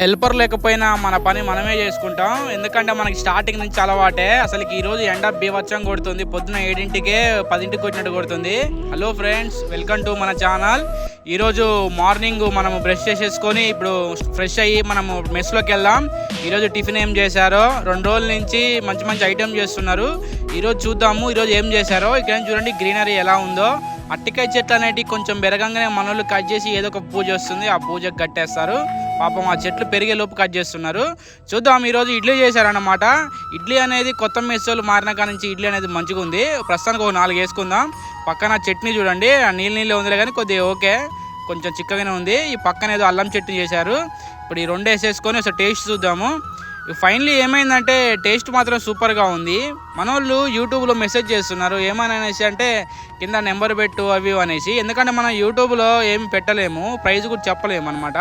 Helper లేకపోయినా మన పని మనమే చేసుకుంటాం. ఎందుకంటే మనకి స్టార్టింగ్ నుంచి అలవాటే. అసలు ఈ రోజు ఎండ బీవచ్చం కొడుతుంది. పొద్దున ఏడింటికే పదింటికి కొట్టినట్టు కొడుతుంది. హలో ఫ్రెండ్స్ వెల్కమ్ టు మన ఛానల్ ఈరోజు మార్నింగ్ మనము బ్రష్ చేసేసుకొని ఇప్పుడు ఫ్రెష్ అయ్యి మనము మెస్లోకి వెళ్దాం. ఈరోజు టిఫిన్ ఏం చేశారో? రెండు రోజుల నుంచి మంచి మంచి ఐటెం చేస్తున్నారు. ఈరోజు చూద్దాము ఈరోజు ఏం చేశారో? ఇక్కడ ఏం చూడండి గ్రీనరీ ఎలా ఉందో. అట్టికాయ చెట్లు అనేటివి కొంచెం బెరగంగానే మనోళ్ళు కట్ చేసి ఏదో ఒక పూజ వస్తుంది. ఆ పూజకు కట్టేస్తారు. పాపం ఆ చెట్లు పెరిగే లోపు కట్ చేస్తున్నారు. చూద్దాం ఈరోజు ఇడ్లీ చేశారన్నమాట. ఇడ్లీ అనేది కొత్త మెస్సోలు మారిన కాడ నుంచి ఇడ్లీ అనేది మంచిగా ఉంది. ప్రస్తుతానికి ఒక నాలుగు వేసుకుందాం. పక్కన చట్నీ చూడండి. ఆ నీళ్ళు నీళ్ళు ఉందిలే కానీ కొద్దిగా ఓకే. కొంచెం చిక్కగానే ఉంది. ఈ పక్కన ఏదో అల్లం చట్నీ చేశారు. ఇప్పుడు ఈ రెండు వేసేసుకొని ఒకసారి టేస్ట్ చూద్దాము. ఫైనలీ ఏమైందంటే టేస్ట్ మాత్రం సూపర్గా ఉంది. మనోళ్ళు యూట్యూబ్లో మెసేజ్ చేస్తున్నారు ఏమని అనేసి అంటే కింద నెంబర్ పెట్టు అవి అనేసి. ఎందుకంటే మనం యూట్యూబ్లో ఏమి పెట్టలేము ప్రైజ్ కూడా చెప్పలేము అనమాట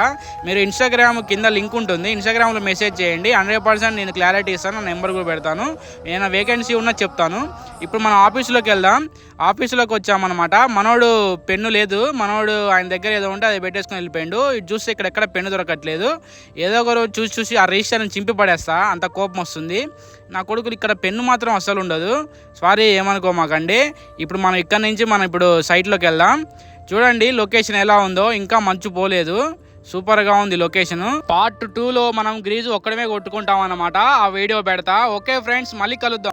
మీరు ఇన్స్టాగ్రామ్ కింద లింక్ ఉంటుంది ఇన్స్టాగ్రామ్లో మెసేజ్ చేయండి హండ్రెడ్ పర్సెంట్ నేను క్లారిటీ ఇస్తాను నా నెంబర్ కూడా పెడతాను. నేను వేకెన్సీ ఉన్నా చెప్తాను. ఇప్పుడు మనం ఆఫీసులోకి వెళ్దాం. ఆఫీస్లోకి వచ్చామన్నమాట. మనోడు పెన్ను లేదు. మనోడు ఆయన దగ్గర ఏదో ఉంటే అది పెట్టేసుకొని వెళ్ళిపోయాడు. ఇది చూస్తే ఇక్కడ ఎక్కడ పెన్ను దొరకట్లేదు. ఏదో ఒకరు చూసి చూసి ఆ రిజిస్టర్ని చింపి పడేస్తా. అంత కోపం వస్తుంది. నా కొడుకులు ఇక్కడ పెన్ను మాత్రం అస్సలు ఉండదు. సారీ ఏమనుకోమాకండి. ఇప్పుడు మనం ఇక్కడ నుంచి మనం ఇప్పుడు సైట్లోకి వెళ్దాం. చూడండి లొకేషన్ ఎలా ఉందో. ఇంకా మంచు పోలేదు. సూపర్గా ఉంది లొకేషన్. పార్ట్ టూలో మనం గ్రీజు ఒక్కడమే కొట్టుకుంటాం అన్నమాట ఆ వీడియో పెడతా. ఓకే ఫ్రెండ్స్ మళ్ళీ కలుద్దాం.